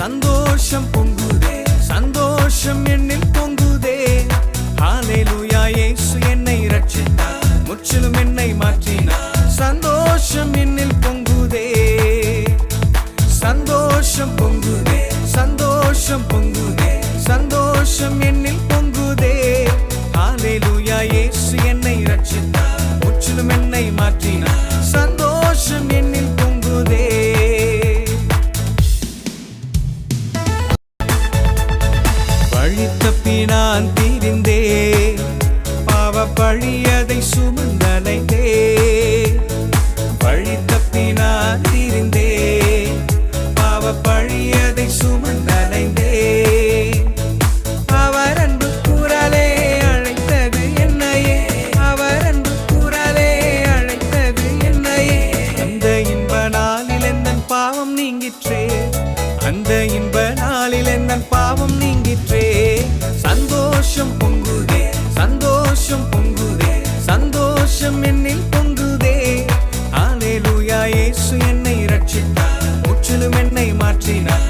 சந்தோஷம் பொங்குதே சந்தோஷம் என்னில் பொங்குதே. ஹாலேலூயா இயேசு என்னை ரட்சித்தார் முற்றிலும் என்னை மாற்றினார். சந்தோஷம் என்னில் பொங்குதே. சந்தோஷம் பொங்குதே சந்தோஷம் பொங்குதே சந்தோஷம் என்னில் பொங்குதே. ஹாலேலூயா இயேசு என்னை ரட்சித்தார் முற்றிலும் என்னை மாற்றினார். தப்பி நான் திரிந்தே பாவ பழியதை சுமந்தலைந்தே வழி தப்பி நான் திரிந்தே பாவ பழியதை சுமந்தலைந்தே அவர் அன்பு குரலே அழைத்தது என்னையே. அவர் அன்பு குரலே அழைத்தது என்னையே. அந்த இன்ப நாளில் எந்த பாவம் நீங்கிற்றே. அந்த இன்ப இயேசு என்னை ரட்சித்தார் முற்றிலும் என்னை மாற்றினார்.